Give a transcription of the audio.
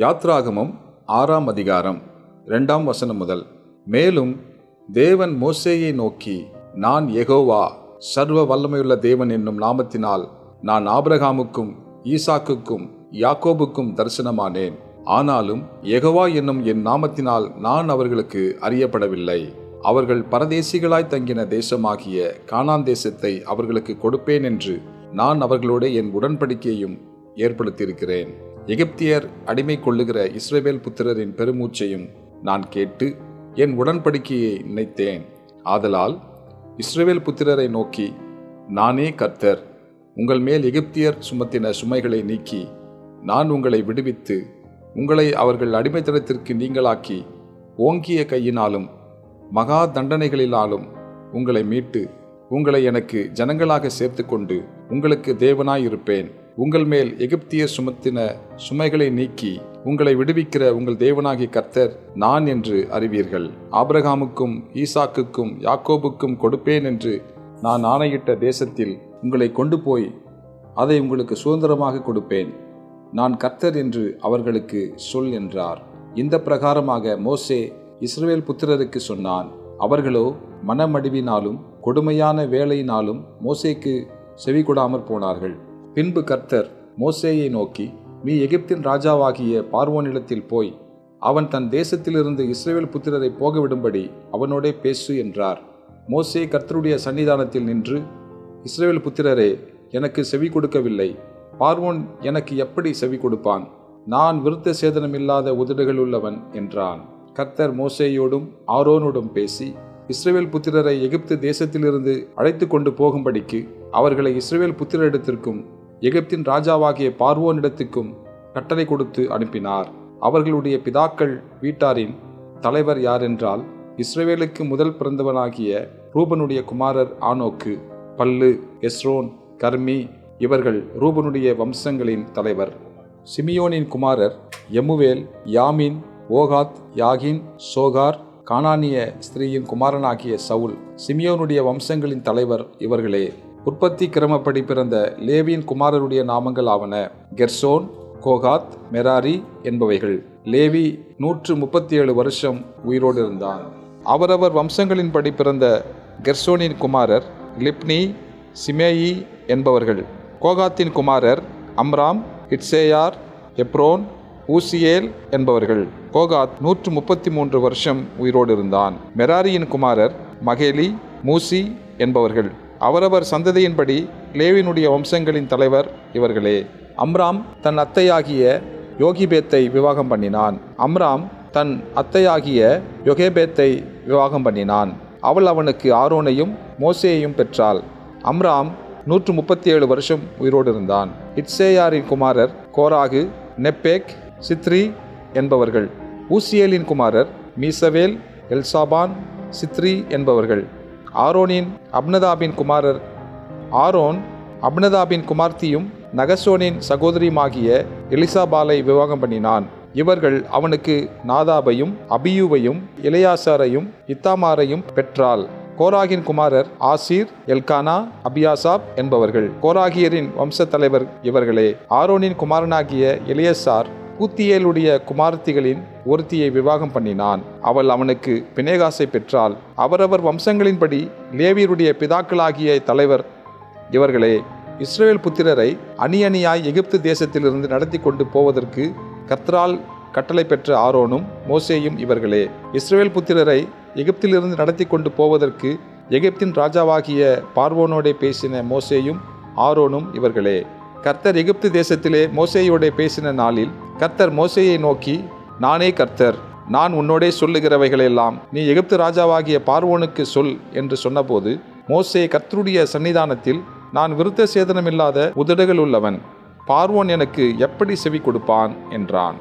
யாத்ராகமம் ஆறாம் அதிகாரம் இரண்டாம் வசனம் முதல். மேலும் தேவன் மோசேயை நோக்கி நான் எகோவா சர்வ வல்லமையுள்ள தேவன் என்னும் நாமத்தினால் நான் ஆபிரகாமுக்கும் ஈசாக்குக்கும் யாக்கோபுக்கும் தரிசனமானேன். ஆனாலும் எகோவா என்னும் என் நாமத்தினால் நான் அவர்களுக்கு அறியப்படவில்லை. அவர்கள் பரதேசிகளாய் தங்கின தேசமாகிய கானான் தேசத்தை அவர்களுக்கு கொடுப்பேன் என்று நான் அவர்களோட என் உடன்படிக்கையும் ஏற்படுத்தியிருக்கிறேன். எகிப்தியர் அடிமை கொள்ளுகிற இஸ்ரேவேல் புத்திரரின் பெருமூச்சையும் நான் கேட்டு என் உடன்படிக்கையை நினைத்தேன். ஆதலால் இஸ்ரேவேல் புத்திரரை நோக்கி நானே கர்த்தர் உங்கள் மேல் எகிப்தியர் சுமத்தின சுமைகளை நீக்கி நான் உங்களை விடுவித்து உங்களை அவர்கள் அடிமைத்தனத்திற்கு நீங்களாக்கி ஓங்கிய கையினாலும் மகா தண்டனைகளினாலும் உங்களை மீட்டு உங்களை எனக்கு ஜனங்களாக சேர்த்துக்கொண்டு உங்களுக்கு தேவனாயிருப்பேன் உங்கள் மேல் எகிப்தியர் சுமத்தின சுமைகளை நீக்கி உங்களை விடுவிக்கிற உங்கள் தேவனாகிய கர்த்தர் நான் என்று அறிவீர்கள். ஆபிரகாமுக்கும் ஈசாக்குக்கும் யாக்கோபுக்கும் கொடுப்பேன் என்று நான் ஆணையிட்ட தேசத்தில் உங்களை கொண்டு போய் அதை உங்களுக்கு சுதந்திரமாக கொடுப்பேன். நான் கர்த்தர் என்று அவர்களுக்கு சொல் என்றார். இந்த பிரகாரமாக மோசே இஸ்ரவேல் புத்திரருக்கு சொன்னான் அவர்களோ மனமடிவினாலும் கொடுமையான வேலையினாலும் மோசேக்கு செவி கொடாமற் போனார்கள். பின்பு கர்த்தர் மோசேயை நோக்கி நீ எகிப்தின் ராஜாவாகிய பார்வோனிடத்தில் போய் அவன் தன் தேசத்திலிருந்து இஸ்ரேல் புத்திரரை போகவிடும்படி அவனோடே பேசு என்றார். மோசே கர்த்தருடைய சன்னிதானத்தில் நின்று இஸ்ரேல் புத்திரரே எனக்கு செவி கொடுக்கவில்லை. பார்வோன் எனக்கு எப்படி செவி கொடுப்பான்? நான் விருத்த சேதனமில்லாத உதடுகள் உள்ளவன் என்றான். கர்த்தர் மோசேயோடும் ஆரோனோடும் பேசி இஸ்ரேல் புத்திரரை எகிப்து தேசத்திலிருந்து அழைத்து கொண்டு போகும்படிக்கு அவர்களை இஸ்ரேல் புத்திரரிடத்திற்கும் எகிப்தின் ராஜாவாகிய பார்வோனிடத்துக்கும் கட்டளை கொடுத்து அனுப்பினார். அவர்களுடைய பிதாக்கள் வீட்டாரின் தலைவர் யாரென்றால் இஸ்ரேவேலுக்கு முதல் பிறந்தவனாகிய ரூபனுடைய குமாரர் ஆனோக்கு பல்லு எஸ்ரோன் கர்மி இவர்கள் ரூபனுடைய வம்சங்களின் தலைவர். சிமியோனின் குமாரர் எமுவேல் யாமின் ஓகாத் யாகின் சோகார் கானானிய ஸ்திரீயின் குமாரனாகிய சவுல் சிமியோனுடைய வம்சங்களின் தலைவர் இவர்களே. உற்பத்தி கிரமப்படி பிறந்த லேவியின் குமாரருடைய நாமங்கள் ஆவன. கெர்சோன் கோகாத் மெராரி என்பவைகள். லேவி நூற்று முப்பத்தி ஏழு வருஷம் உயிரோடு இருந்தான். அவரவர் வம்சங்களின்படி பிறந்த கெர்சோனின் குமாரர் லிப்னி சிமேயி என்பவர்கள். கோகாத்தின் குமாரர் அம்ராம் இட்சேயார் எப்ரோன் ஊசியேல் என்பவர்கள். கோகாத் நூற்று முப்பத்தி மூன்று வருஷம் உயிரோடு இருந்தான். மெராரியின் குமாரர் மகேலி மூசி என்பவர்கள். அவரவர் சந்ததியின்படி லேவினுடைய வம்சங்களின் தலைவர் இவர்களே. அம்ராம் தன் அத்தையாகிய யோகிபேத்தை விவாகம் பண்ணினான். அம்ராம் தன் அத்தையாகிய யொகேபேத்தை விவாகம் பண்ணினான். அவள் அவனுக்கு ஆரோனையும் மோசேயையும் பெற்றாள். அம்ராம் நூற்று முப்பத்தி ஏழு வருஷம் உயிரோடு இருந்தான். இட்சேயாரின் குமாரர் கோராகு நெப்பேக் சித்ரி என்பவர்கள். ஊசியேலின் குமாரர் மீசவேல் எல்சாபான் சித்ரி என்பவர்கள். ஆரோனின் அப்னதாபின் குமாரர். ஆரோன் அப்னதாபின் குமார்த்தியும் நகசோனின் சகோதரியுமாகிய எலிசாபாலை விவாகம் பண்ணினான். இவர்கள் அவனுக்கு நாதாபையும் அபியூவையும் இளையாசாரையும் இத்தாமாரையும் பெற்றாள். கோராகின் குமாரர் ஆசீர் எல்கானா அபியாசாப் என்பவர்கள். கோராகியரின் வம்சத் தலைவர் இவர்களே. ஆரோனின் குமாரனாகிய இளையசார் கூத்தியேலுடைய குமார்த்திகளின் ஒருத்தியை விவாகம் பண்ணினான். அவள் அவனுக்கு பினேகாசை பெற்றாள். அவரவர் வம்சங்களின்படி லேவியருடைய பிதாக்களாகிய தலைவர் இவர்களே இஸ்ரேல் புத்திரரை அணி அணியாய் எகிப்து தேசத்திலிருந்து நடத்தி கொண்டு போவதற்கு கத்ரால் கட்டளை பெற்ற ஆரோனும் மோசேயும் இவர்களே. இஸ்ரேல் புத்திரரை எகிப்திலிருந்து நடத்தி கொண்டு போவதற்கு எகிப்தின் ராஜாவாகிய பார்வோனோடே பேசின மோசேயும் ஆரோனும் இவர்களே. கர்த்தர் எகிப்து தேசத்திலே மோசையோட பேசின நாளில் கர்த்தர் மோசையை நோக்கி நானே கர்த்தர் நான் உன்னோடே சொல்லுகிறவைகளெல்லாம் நீ எகிப்து ராஜாவாகிய பார்வோனுக்கு சொல் என்று சொன்னபோது மோசே கர்த்தருடைய சன்னிதானத்தில் நான் விருத்த சேதனமில்லாத உதடுகள் உள்ளவன் பார்வோன் எனக்கு எப்படி செவி கொடுப்பான்? என்றான்.